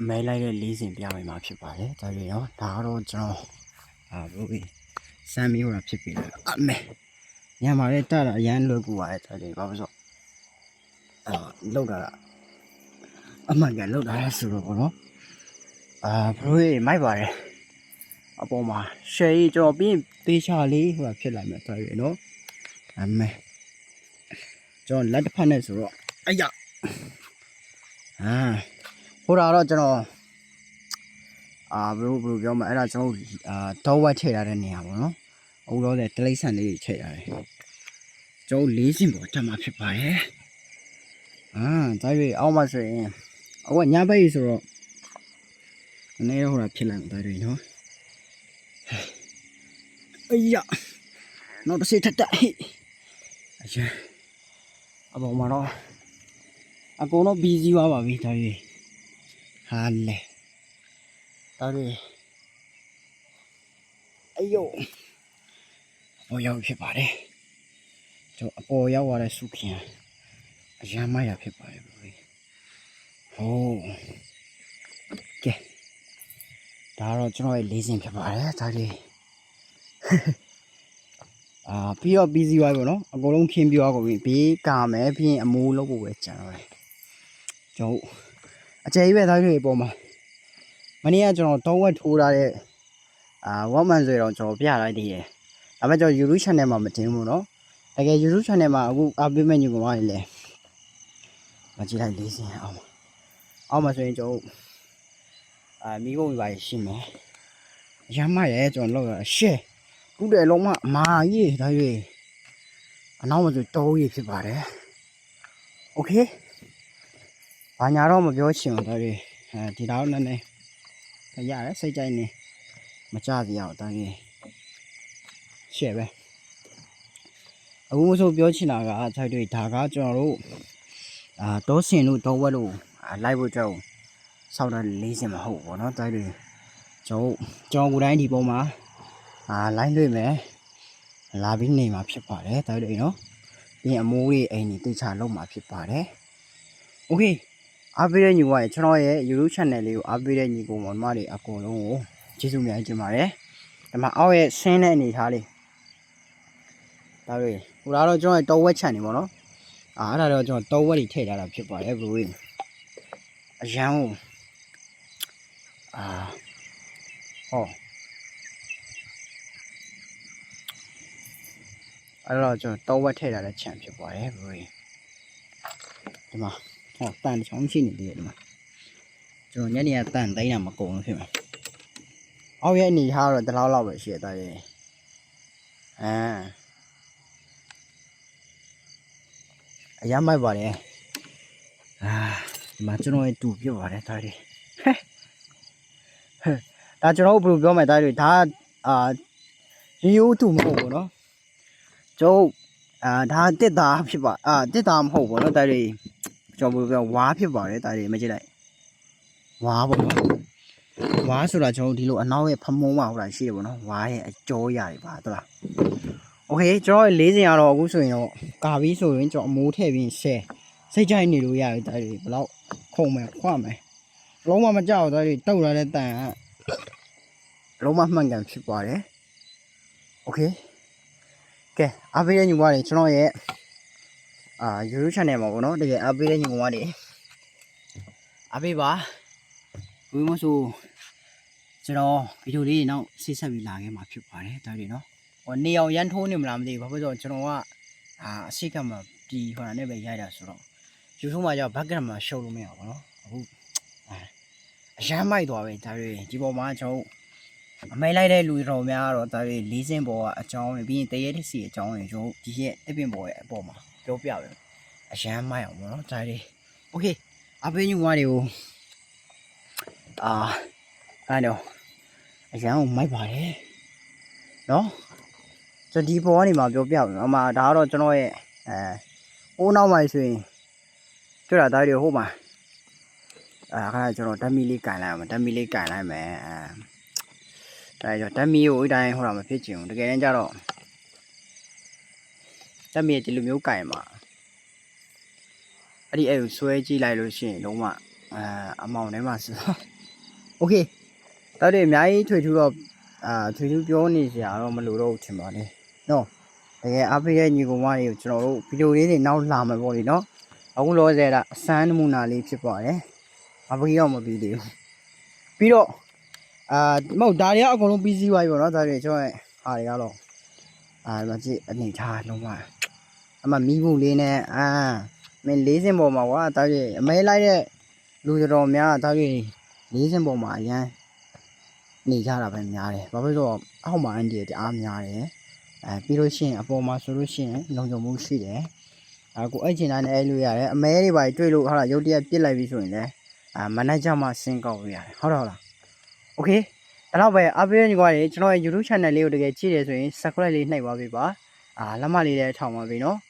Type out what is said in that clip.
အမဲလိုက်တဲ့လေးစင်ပြမယ်မှာဖြစ်ပါတယ်ဒါတွေနော်ဒါကတော့ကျွန်တော်အာဘိုးကြီးစမ်းမျိုးတာဖြစ်ပြီလားအမဲညမှာလည်းတတာအရန်လွယ်ကူပါတယ်ဒါတွေဘာလို့ဆိုအာလောက်တာအမှန်ကန်လောက်တာလဲဆိုတော့ဘောနော်အာဘိုးကြီးမိုက်ပါတယ်အပေါ်မှာရှယ်ကြီးကျွန်တော်ပြီးရင်သေးချာလေးဟိုဖြစ်လာမယ်ဒါတွေနော်အမဲကျွန်တော်လက်တစ်ဖက်နဲ့ဆိုတော့အယအာ ဟိုတာတော့ကျွန်တော်အာဘယ်လိုဘယ်လိုပြောမလဲအဲ့ဒါကျွန်တော်အာတော့ဝက်ထည့်ထားတဲ့နေရာပေါ့နော်အခုတော့လေတလိမ့်ဆန်လေးထည့်ရတယ်ကျွန်တော်လေးစင်ပေါ်တက်မှာဖြစ်ပါတယ်အာဒါရွေးအောက်မှာဆိုရင်အခုညဘက်ကြီးဆိုတော့နည်းဟိုတာဖြစ်လိုက်မှာဒါရွေးနော်အေးရနောက်တစ်စိတ်ထက်တက်ဟိအရင်အပေါ်မှာတော့အကုန်တော့ဘီစီသွားပါပြီဒါကြီး ဟာလေဒါကြီးအယုတ်အပေါ်ရောက်ဖြစ်ပါတယ်ကျွန်တော်အပေါ်ရောက်သွားတဲ့စုခင်အရမ်းမရဖြစ်ပါတယ်ဘယ်လိုဟိုးကဲဒါတော့ကျွန်တော်ရဲ့လေးစင်ဖြစ်ပါတယ်ဒါကြီးအာပြီးတော့ပြီးစီးသွားပြီပေါ့နော်အကုန်လုံးခင်းပြောကုန်ပြီဘေးကာမယ်ပြီးရင်အမိုးလုပ်ဖို့ပဲကြံတော့တယ်ကျွန်တော် အကျယ်ကြီးပဲသားရွေအပေါ်မှာမနေ့ကကျွန်တော်တောင်းဝက်ထိုးထားတဲ့အာဝမ်မန်ဆိုတော့ကျွန်တော်ပြလိုက်သေးတယ်ဒါပေမဲ့ကျွန်တော် YouTube channel မှာမတင်ဘူးနော်တကယ် YouTube channel မှာအခုအားပေးမဲ့ညကောင်မလေးလေမကြည့်လိုက်လေးစင်အောင်အောက်မှာဆိုရင်ကျွန်တော်အာမိဘဝင်ပါရှိမယ်ရမ်းမရဲကျွန်တော်လောက်ရရှယ် ကုတယ်လုံးမအမာကြီးဒါရွေအနောက်မှာဆိုတောကြီးဖြစ်ပါတယ်โอเค ဘာညာတော့မပြောချင်ဘူးဒါရွေအဲဒီတော့နည်းနည်းရတယ်စိတ်ကြိုက်နေမကြစီအောင်ဒါရွေရှယ်ပဲအခုမဆိုပြောချင်တာကဒါရွေဒါကကျွန်တော်တို့အာတောစင်တို့တောဝက်တို့လိုက်ဖို့ကြောက်စောက်တာလေးစင်မဟုတ်ဘောเนาะဒါရွေကျွန်တော်ကျွန်တော်ကိုယ်တိုင်းဒီပုံမှာ အာလိုင်းတွေ့မယ်လာပြီးနေမှာဖြစ်ပါတယ်တော်တယ်နော်ပြီးရင်အမိုးလေးအိမ်ကြီးတိတ်ချလုံးမှာဖြစ်ပါတယ်โอเค အားပေးတဲ့ညီကကျွန်တော်ရဲ့ YouTube channel လေးကိုအားပေးတဲ့ညီကောင်မောင်မတွေအကုန်လုံးကိုကျေးဇူးများတင်ပါတယ်ဒီမှာအောက်ရဲ့ဆင်းတဲ့အနေထားလေးဒါတွေဟိုဒါတော့ကျွန်တော်ရဲ့တောဝက်ချန်နေပေါ့နော်အာအဲ့ဒါတော့ကျွန်တော်တောဝက်တွေထည့်ထားတာဖြစ်ပါတယ်ဘရိုကြီးအရန်ကိုအာဟောအဲ့တော့ကျွန်တော်တောဝက်ထည့်ထားတဲ့ခြံဖြစ်သွားတယ်ဘရိုဒီမှာ ဟောတန်ချောင်းရှိနေသေးတယ်ဒီမှာကျွန်တော်ညနေကတန်သိမ်းတာမကုန်လို့ဖြစ်မှာအောက်ရဲ့အနေထားတော့ဒီလောက်လောက်ပဲရှိရတာရဲ့အာအရမ်းမိုက်ပါတယ်အာဒီမှာကျွန်တော်ရဲ့တူပြစ်ပါတယ်ဒါတွေဟဲ့ဟဲ့ဒါကျွန်တော်တို့ဘယ်လိုပြောမလဲဒါတွေဒါအာရီယိုတူမဟုတ်ဘူးเนาะ ကျုပ်အာဒါတစ်တာဖြစ်ပါအာတစ်တာမဟုတ်ဘူးเนาะဒါတွေ ကျွန်တော်ပြောဝါဖြစ်ပါတယ်ဒါတွေမကြည့်လိုက်ဝါပေါ့နော်ဝါဆိုတာကျွန်တော်ဒီလိုအနောက်ရဲ့ဖမုံးမှာဟိုတာရှိတယ်ပေါ့နော်ဝါရဲ့အကျော်ရည်ပါဟုတ်လားโอเคကျွန်တော်လေးစင်ရတော့အခုဆိုရင်တော့ကာပြီးဆိုရင်ကျွန်တော်အမိုးထည့်ပြီးရှယ်စိတ်ကြိုက်နေလို့ရတယ်ဒါတွေဘယ်တော့ခုံမယ်ခွမယ်လုံးဝမကြောက်ဒါတွေတုတ်လာတဲ့တန်ကလုံးဝမှန်ကန်ဖြစ်ပါတယ်โอเค ကဲအားပေးတဲ့ညီမတွေကျွန်တော်ရဲ့ အာ YouTube channel မှာပေါ့နော်တကယ်အားပေးတဲ့ညီမတွေအားပေးပါဘယ်မဆိုကျွန်တော်ဗီဒီယိုလေးတွေနောက်ဆက်ဆက်ပြီးလာခဲ့မှာဖြစ်ပါတယ်ဒါတွေနော်ဟိုနေအောင်ရန်ထိုးနေမလားမသိဘူးဘာဖြစ်လို့ကျွန်တော်ကအာအစိတ်ကမှဒီဟိုတာနဲ့ပဲရိုက်တာဆိုတော့ YouTube မှာကျတော့ background မှာရှုပ်လို့မရဘူးနော်အခုအာအရမ်းမိုက်သွားပြီဒါတွေဒီပေါ်မှာကျွန်တော်အမဲလိုက်တဲ့လူတော်များကတော့ဒါတွေလေးစင်းပေါ်ကအကြောင်းတွေပြီးရင်တရဲတစ်စီအကြောင်းတွေကျွန်တော်ဒီရဲ့တစ်ပင်ပေါ်ရဲ့အပေါ်မှာ ပြောပြပဲအရန်မိုက်အောင်ပေါ့နော်ဒါတွေโอเคအဖေညူမတွေကိုအာအဲ့တော့အရန်ကိုမိုက်ပါတယ်နော်ကျွန်တော်ဒီပေါ်ကနေမှပြောပြမယ်အမဒါကတော့ကျွန်တော်ရဲ့အဲအိုးနောက်မှဆိုရင်တွေ့တာဒါတွေဟိုမှာအဲခါကျွန်တော်ဓာတ်မီလေးကန်လိုက်အောင်ဓာတ်မီလေးကန်လိုက်မယ်အဲ ဒါကြောင့်ဓာတ်မီကိုအဲ့တိုင်းဟိုတာမဖြစ်ချင်ဘူးတကယ်တမ်းကျတော့ လက်မြေဒီလိုမျိုးကင်မှာအဲ့ဒီအဲ့ကိုဆွဲကြည့်လိုက်လို့ရှိရင်လုံးဝအဲအမောင်ထဲမှာဆိုတော့ Okay တော်တယ်အများကြီးထွေထူးတော့အာထွေထူးပြောနေစရာတော့မလိုတော့ဘူးထင်ပါတယ်နော်တကယ်အားပေးတဲ့ညီကောင်မတွေကိုကျွန်တော်တို့ဗီဒီယိုလေးတွေနောက်လာမယ်ပေါ့လေနော်အခုလောဆယ်တာအစမ်းနမူနာလေးဖြစ်ပါတယ်မပကြီးတော့မပြီးသေးဘူးပြီးတော့အာမဟုတ်ဒါတွေကအကုန်လုံးပြီးစီးသွားပြီပေါ့နော်ဒါတွေကျွန်တော်ရဲ့ဟာတွေကတော့အာဒီမှာကြည့်အနေထားလုံးဝ အမမီးဘူးလေးနဲ့အာမင်းလေးစင်ပေါ်မှာကွာဒါတွေအမဲလိုက်တဲ့လူတော်များဒါတွေလေးစင်ပေါ်မှာအရန်နေကြတာပဲများတယ်။ဘာဖြစ်လို့လဲဆိုတော့အောက်မှာအန်ဒီတအားများတယ်။အဲပြီးလို့ရှိရင်အပေါ်မှာဆိုလို့ရှိရင်လုံခြုံမှုရှိတယ်။အဲကိုအဲ့ချင်တိုင်းနဲ့အဲ့လိုရတယ်။အမဲတွေပါတွေ့လို့ဟာလာရုတ်တရက်ပြစ်လိုက်ပြီဆိုရင်လည်းအာမနက်ကြမှာဆင်းကောက်လို့ရတယ်။ဟုတ်တော့လား။ Okay ဒါတော့ပဲအပေးညီကွာတွေကျွန်တော်ရဲ့ YouTube channel လေးကိုတကယ်ကြည့်ရဆိုရင် subscribe လေးနှိပ်ပါပေးပါ။အာလက်မလေးလည်းထောင်ပါပြီနော်။